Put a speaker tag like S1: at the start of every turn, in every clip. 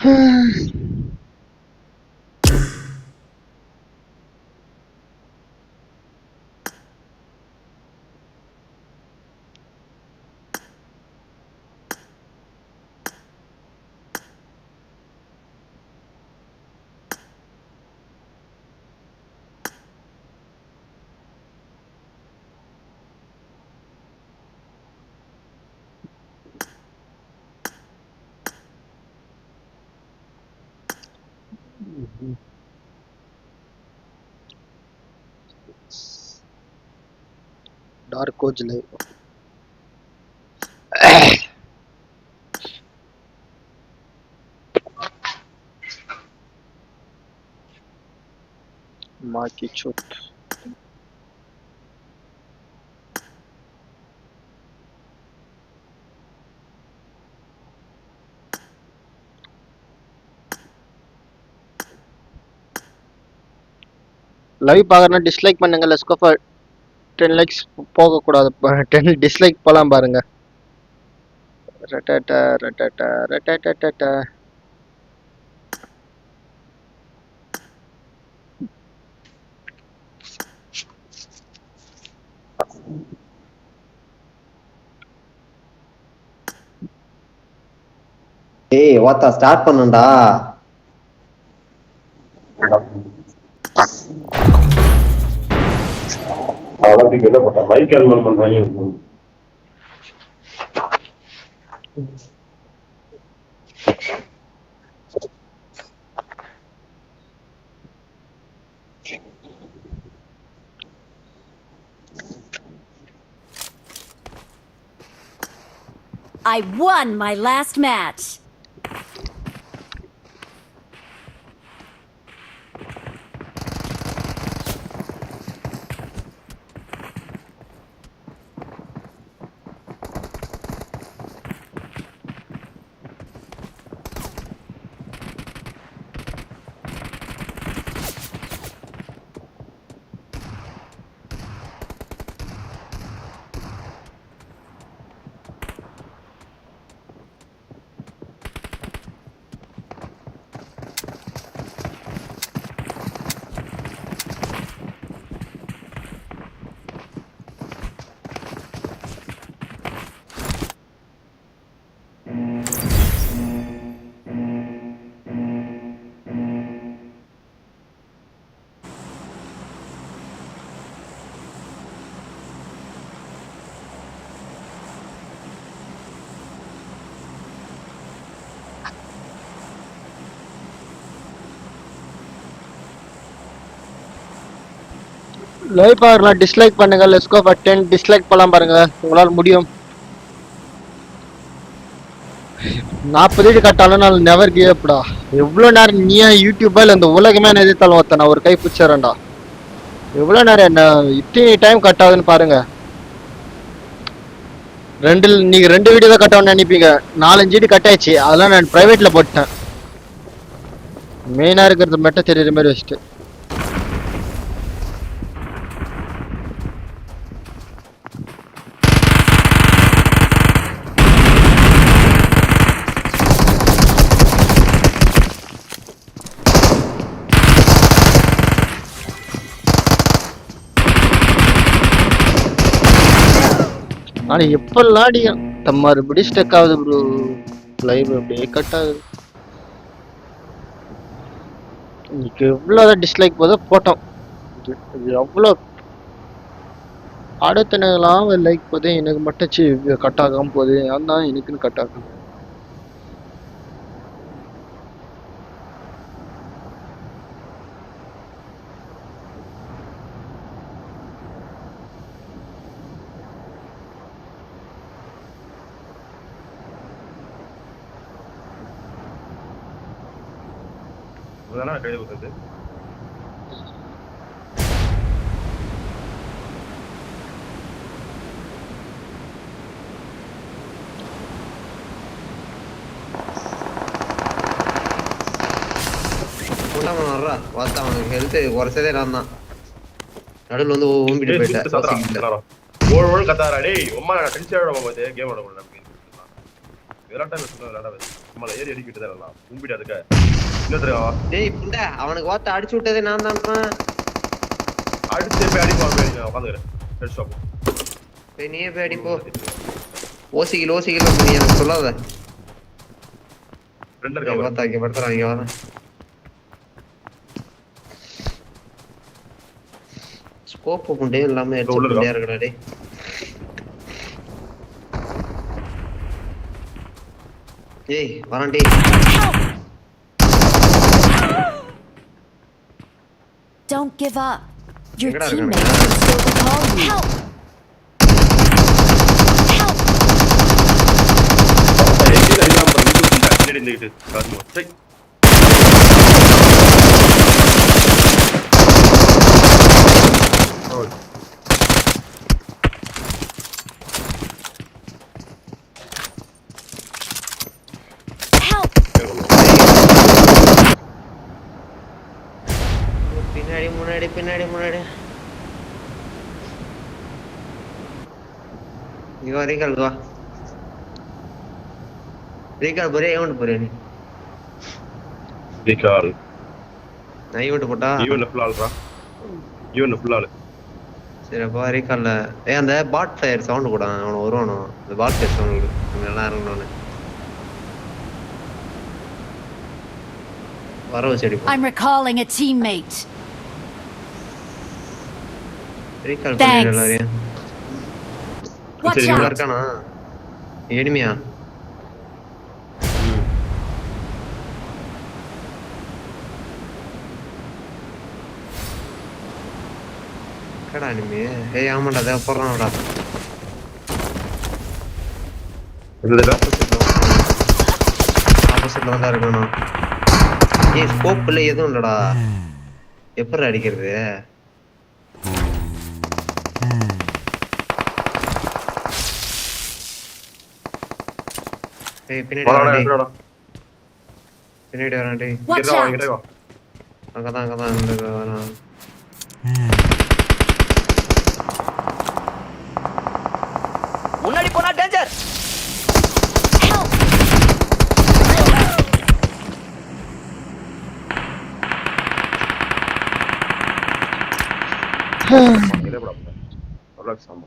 S1: 唉。டார்க் coach live மாக்கி சுட் live பார்க்கறனா டிஸ்லைக் பண்ணுங்க let's go for ten likes போகக்கூடாது. டென் டிஸ்லைக் போகலாம் பாருங்க. ரட்டட்ட ரட்டட்ட ரட்டட்டட்ட
S2: ஏய் ஓத்தா ஸ்டார்ட் பண்ணுண்டா
S3: அவனுக்கு என்ன பண்ண மைக் அல்மன் பண்றாங்க
S4: I won my last match.
S1: Live பார்க்கலாம். டிஸ்லைக் பண்ணுங்க let's go for ten dislike போகலாம் பாருங்க. உங்களால் முடியும். நாற்பது இது கட்டாலும் நான் நெவர் கிவ் அப்டா எவ்வளோ நேரம் நீயா யூடியூப்பா இல்லை இந்த உலகமே நான் எதிர்த்தாலும் ஒருத்தன். நான் ஒரு கை பிடிச்சிடறேன்டா. எவ்வளோ நேரம் என்ன இத்தனை டைம் கட் ஆகுதுன்னு பாருங்க. ரெண்டு நீங்கள் ரெண்டு வீடியோ தான் கட்டணும்னு நினைப்பீங்க. நாலஞ்சு வீடு கட் ஆயிடுச்சு அதெல்லாம் நான் ப்ரைவேட்டில் போட்டேன் மெயினாக இருக்கிறது மட்டும் தெரியுற மாதிரி வச்சுட்டு. ஆனா எப்பெல்லாம் அடிக்கும் தம் மறுபடியும் ஸ்டக் ஆகுது ப்ரோ லைவ் அப்படியே கட் ஆகுது. இன்னைக்கு எவ்வளோதான் டிஸ்லைக் போதோ போட்டோம். இது எவ்வளோ அடுத்த நேரம் லைக் போதே எனக்கு மட்டும் கட் ஆகாம போகுது. அதான் எனக்குன்னு கட் ஆகும்
S3: இதுதானே கைது கொடுத்தது
S2: கூட்டாமன் வர்றா ஓத்தா அவனுக்கு ஹெல்த் குறைச்சதே நான் தான். நடுவில் வந்து போயிட்டேன்
S3: கத்தாரா டேய் உம்மா நான் டென்ஷன் ஆட போகுது கேம் ஆட முடியல விளையாட்டா விளையாடாது நம்மள ஏறி அடிக்கிட்டு தான் எல்லாம் கும்பிட்டு அதுக்கு. இன்னொருத்தர்
S2: டேய் புண்டை அவனுக்கு ஓத்த அடிச்சு விட்டதே நான் தான்ப்பா.
S3: அடிச்சு போய் அடிப்பா போய் நான் உட்காந்துக்கிறேன் ஹெட் ஷாப்
S2: போய் நீயே போய் அடி போ. ஓசிக்கில் ஓசிக்கில் நீ எனக்கு சொல்லாத. இங்க
S3: இருக்கா
S2: பார்த்தா இங்க படுத்துறான் இங்க வரேன் ஸ்கோப் புண்டே எல்லாமே
S3: உள்ள
S2: எடுத்து? புண்டையா இருக்கடா டேய். ஏய் வரேன் டேய்
S4: Don't give up. Your
S2: எங்கடா
S4: teammates
S2: இருக்கானுங்க?
S4: can still recall you. Help! Help!
S3: எங்கே அடிக்கலாம் பின்னாடி இருந்துக்கிட்டு காசுமா சரி
S4: Help!
S2: முன்னாடி பின்னாடி முன்னாடி. இங்க வா ரீகால் வா. ரீகால் போறியா ஈவெண்ட் போறியா நீ?
S3: ரீகால்
S2: நான் ஈவெண்ட் போட்டா?
S3: ஈவன் ஃபுல் ஆள்றா ஈவன் ஃபுல் ஆளு.
S2: சரி அப்போ ரீகால்ல ஏ அந்த பாட் ஃபயர் சவுண்ட் கூட அவனை வருவானோ அந்த பாட் ஃபயர் சவுண்ட் நல்லா இறங்கணும்னு வர வச்சு அடிப்போம்.
S4: I'm recalling a teammate.
S2: Recall
S4: Thanks.
S2: பண்ணி எல்லாரையும்
S3: சரி,
S2: இவ்வளோ! இருக்கானா எனிமையா கடா இனிமே ஏய் ஆமாண்டா அதை போடுறான்டா ஆப்போசிட்ல தான் இருக்கணும் ஏய் ஸ்கோப்ல எதுவும் இல்லடா எப்படி அடிக்கிறது ஏய் பின்னாடி
S3: வாடா
S2: டேய்.
S3: எடுறா
S2: பின்னாடி வரான் டேய்
S3: இங்க வா! இங்க
S5: முன்னாடி போனா டேஞ்சர்
S4: Help!
S3: இங்கே போடா ரிலாக்ஸ் ஆமா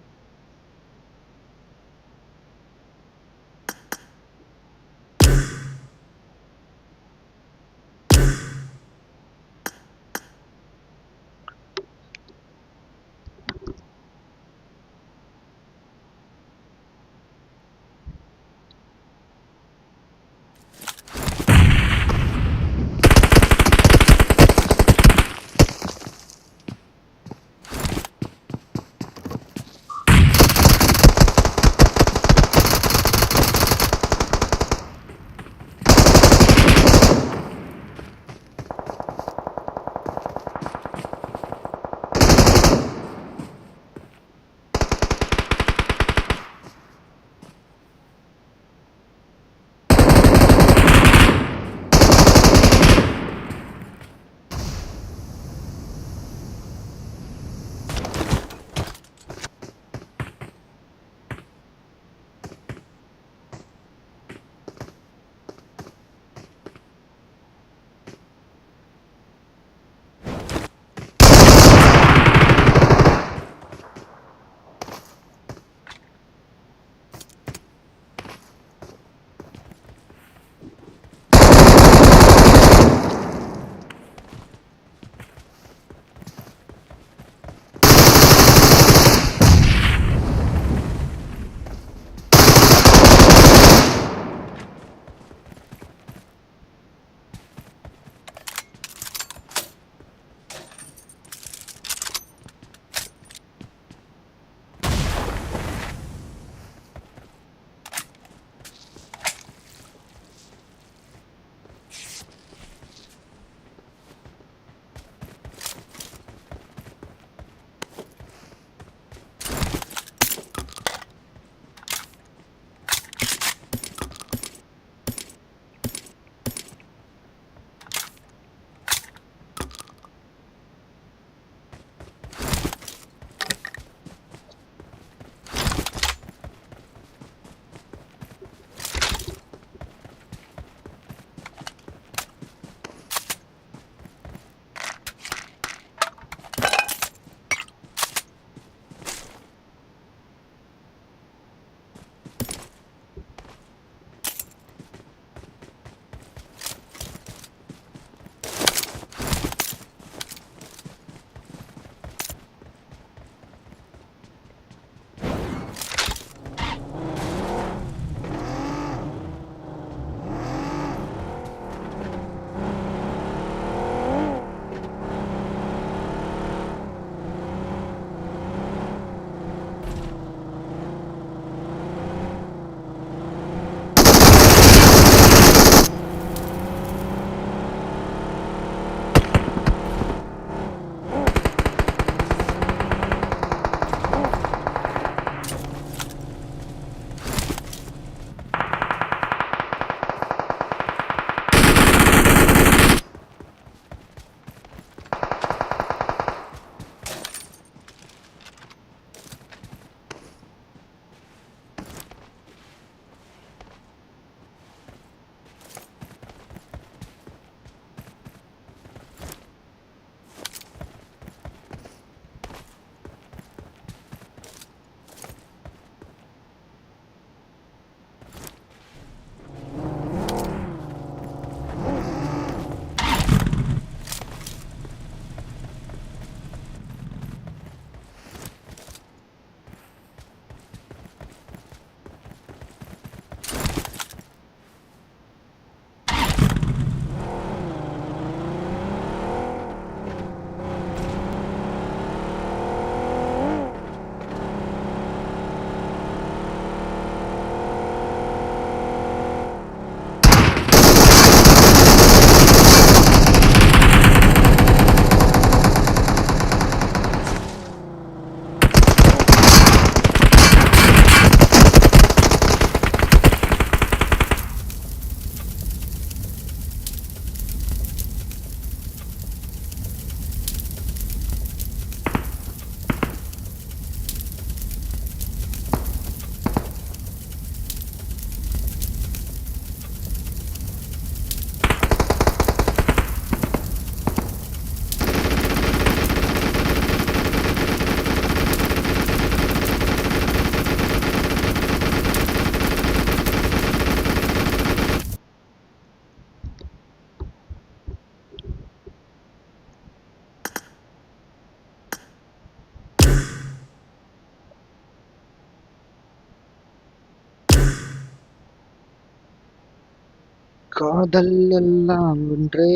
S1: காதல் எல்லாம் ஒன்றே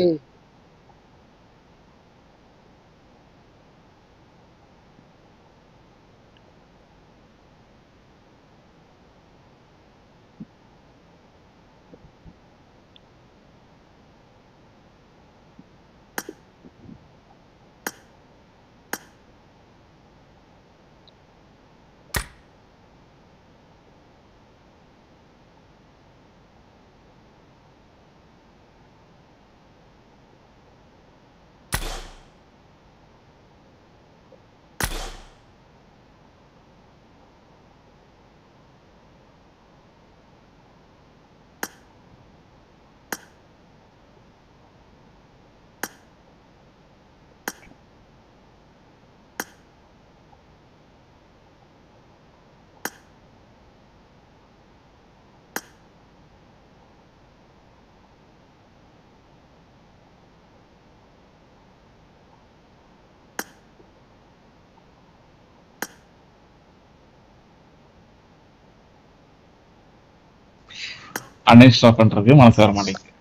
S6: அன்இன்ஸ்டால் பண்றதுக்கு மனசு வர மாட்டேங்குது.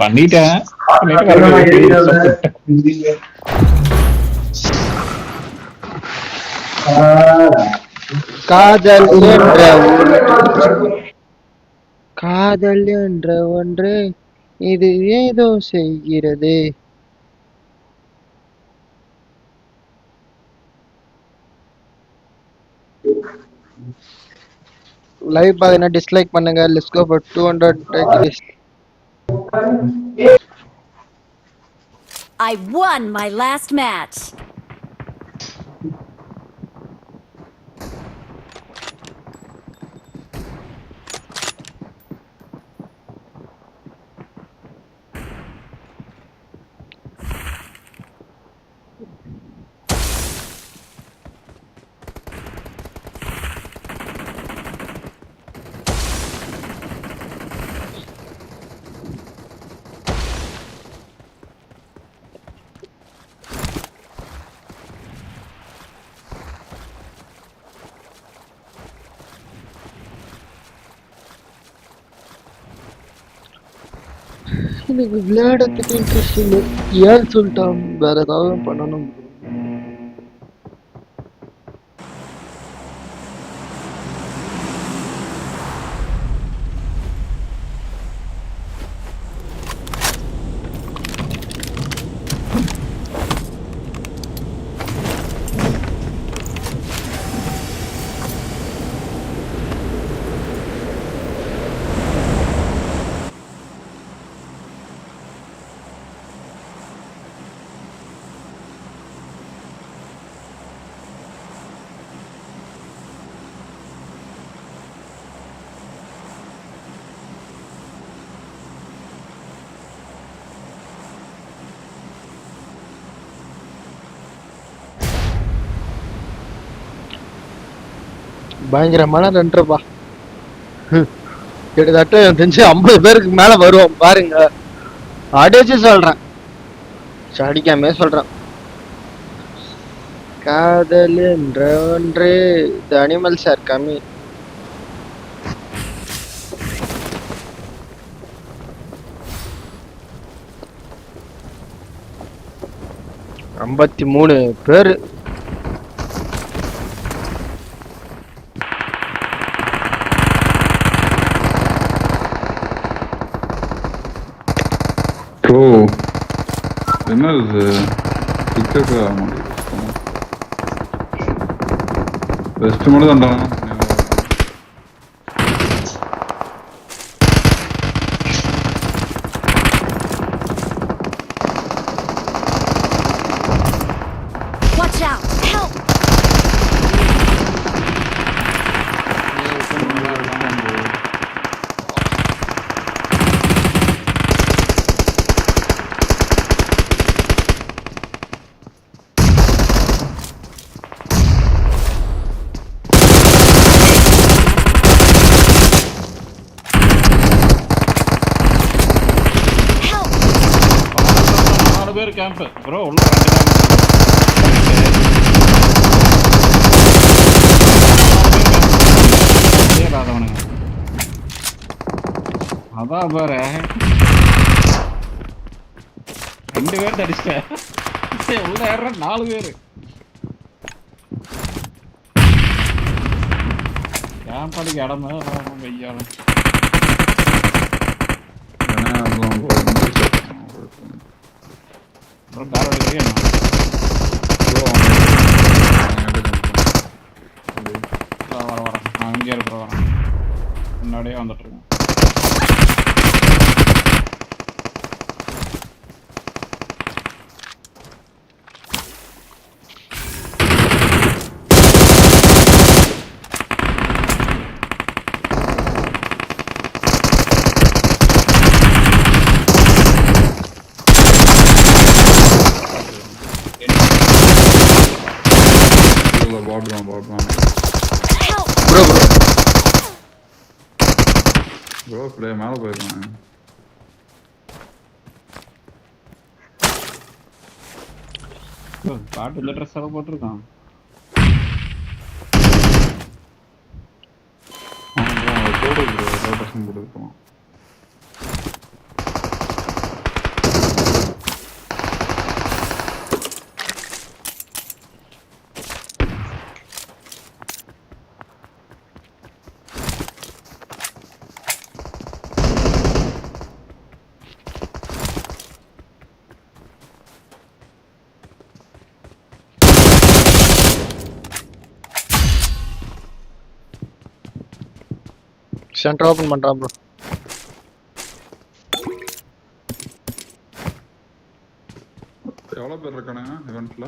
S6: பண்ணிட்டேன். பண்ணிட்டு மறுபடியும்
S1: காதல் என்ற காதல் என்ற ஒன்று. இது ஏதோ செய்கிறது. லைவ் பாத்தீங்கன்னா டிஸ்லைக் பண்ணுங்க let's go for 200
S4: I won my last match.
S1: எனக்கு விளையாடுறதுக்கு இன்ட்ரெஸ்ட் இல்லை. ஏன் சொல்லிட்டான் வேற ஏதாவது பண்ணணும். பயங்கரமான ரெண்டரைப்பா கிட்டத்தட்ட தெரிஞ்சு ஐம்பது பேருக்கு மேல வருவோம் பாருங்க. அடிச்சு சொல்றேன். அடிக்காம சொல்றேன். காதல் என்ற ஒன்று த அனிமல் சார் கம்மி. ஐம்பத்தி மூணு பேரு.
S6: என்ன இது டிக்கெட் ஆக மாட்டேங்குது வெஸ்ட் மட்டும் தண்டாங்க
S4: Watch out! Help! Help!
S6: நாலு பேர் கேம்ப் ப்ரோ உள்ள ரெண்டு camp.
S7: அதான் பாரு. ரெண்டு பேர் தடிச்சிட்டேன் உள்ள ஏற நாலு பேர். ஏன் படிக்க இடமே கையாலும் கார் வர வர நான் இங்கே இருக்கிற வரேன். முன்னாடியே வந்துட்டு இருக்கேன். பாடுவான்
S4: Help!
S1: Bro bro
S7: bro play மேலே போயிருக்கான் பாட்டு இந்த ட்ரெஸ் எல்லாம் போட்டிருக்கான். போடு ப்ரோ எல்லா ட்ரெஸ்ஸும்
S1: சென்டர் ஓபன் பண்றான் ப்ரோ
S7: எவ்வளோ பேர் இருக்கானுங்க இவெண்ட்ல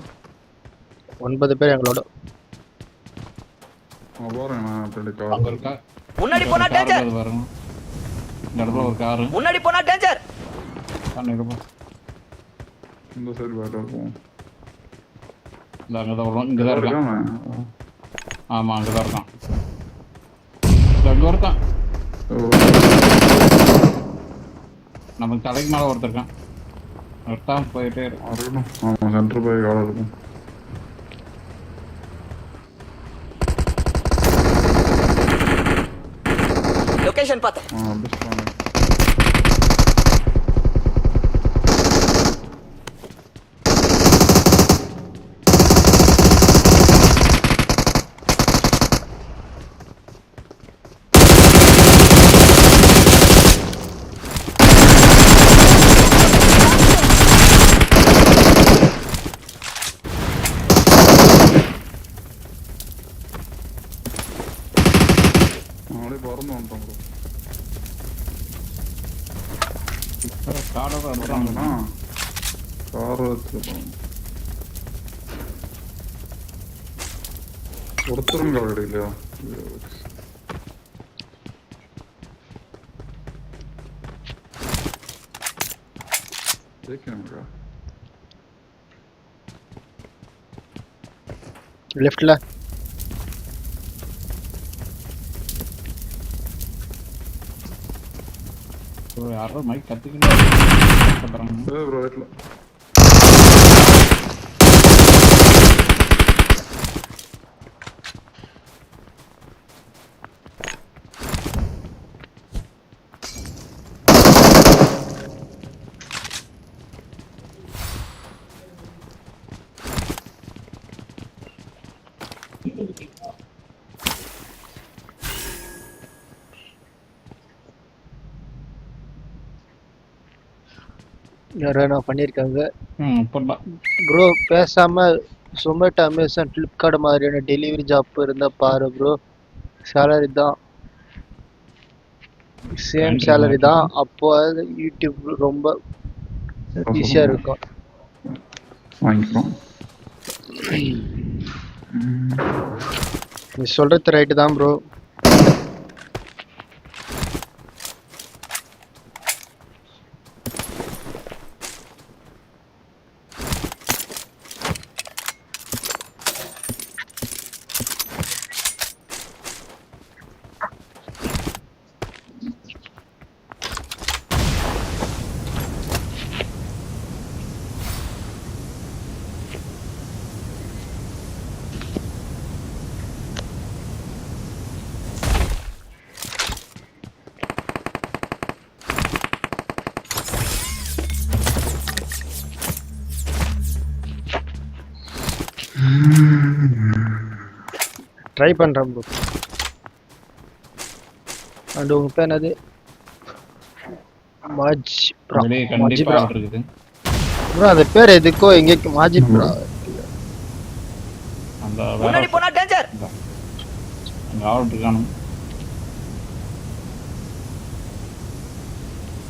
S1: ஒன்பது பேர் எங்களோட.
S5: முன்னாடி போனா
S7: இடத்துல ஒரு காரு
S5: முன்னாடி போனா டேஞ்சர்
S7: பண்ணிருப்போம் இந்த சைடு பேட்டா போவோம்
S6: இந்த அங்கே தான் வருவான் இங்கே தான் இருக்கான்.
S7: இருக்கான்
S6: ஆமாம் அங்கே தான் இருக்கான் இந்த அங்கே ஒருத்தான் நமக்கு தலைக்கு மேலே ஒருத்தர் இருக்கான். ஒருத்தான் போயிட்டே இருக்கும்
S7: ஆமாம் சென்டர் போய் காலம் இருக்கும்
S5: லொகேஷன் பார்த்தேன்.
S7: ஜெயிக்கணும்க்கா
S1: லெஃப்ட்ல
S6: யாரோ மைக் கற்றுக்கணும்
S1: நான் பண்ணியிருக்காங்க. ப்ரோ பேசாம சொமேட்டோ அமேசான் ஃப்ளிப்கார்ட் மாதிரியான டெலிவரி ஜாப் இருந்தா பாரு ப்ரோ சேலரி தான். சேம் சேலரி தான். அப்போ யூடியூப் ரொம்ப ஈஸியா இருக்கும்.
S7: வாங்கிக்கிறோம்
S1: நீ சொல்றது ரைட்டு தான் ப்ரோ ட்ரை பண்றேன் ப்ரோ அண்ட் உங்க பேர் என்னது மாஜ் மாஜி
S6: கண்டிப்பா
S1: ப்ரோ. ப்ரோ அந்த பேர் எதுக்கோ எங்கேயும் மாஜி ப்ரோ.
S6: அந்த
S5: முன்னாடி போனா டேஞ்சர்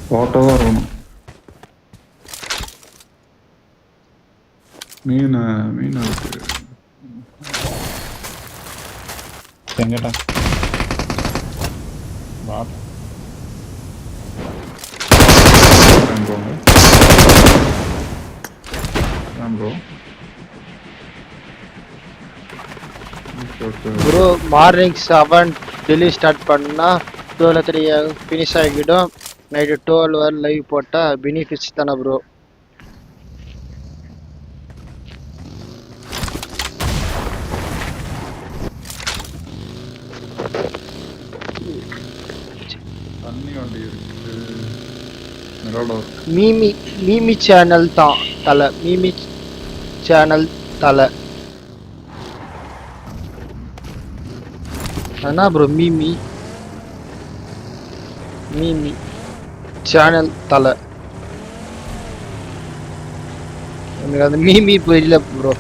S7: ஃபோட்டோவாக இருக்கணும் மீன் மீன் இருக்கு.
S6: எங்கிட்ட பாட்
S7: ஏன் போங்க ஏன் bro okay okay
S1: bro morning seven daily start பண்ணா டுவெல் த்ரீ ஃபினிஷ் ஆகிடும் நைட்டு டுவெல் வரை லைவ் போட்டால் பெனிஃபிட்ஸ் தானே ப்ரோ மீமி மீமி சேனல் தான் தலை. மீமி சேனல் தலை. என்ன ப்ரோ மீமி மீமி சேனல் தலை. எனக்கு அந்த மீமி புரியல ப்ரோ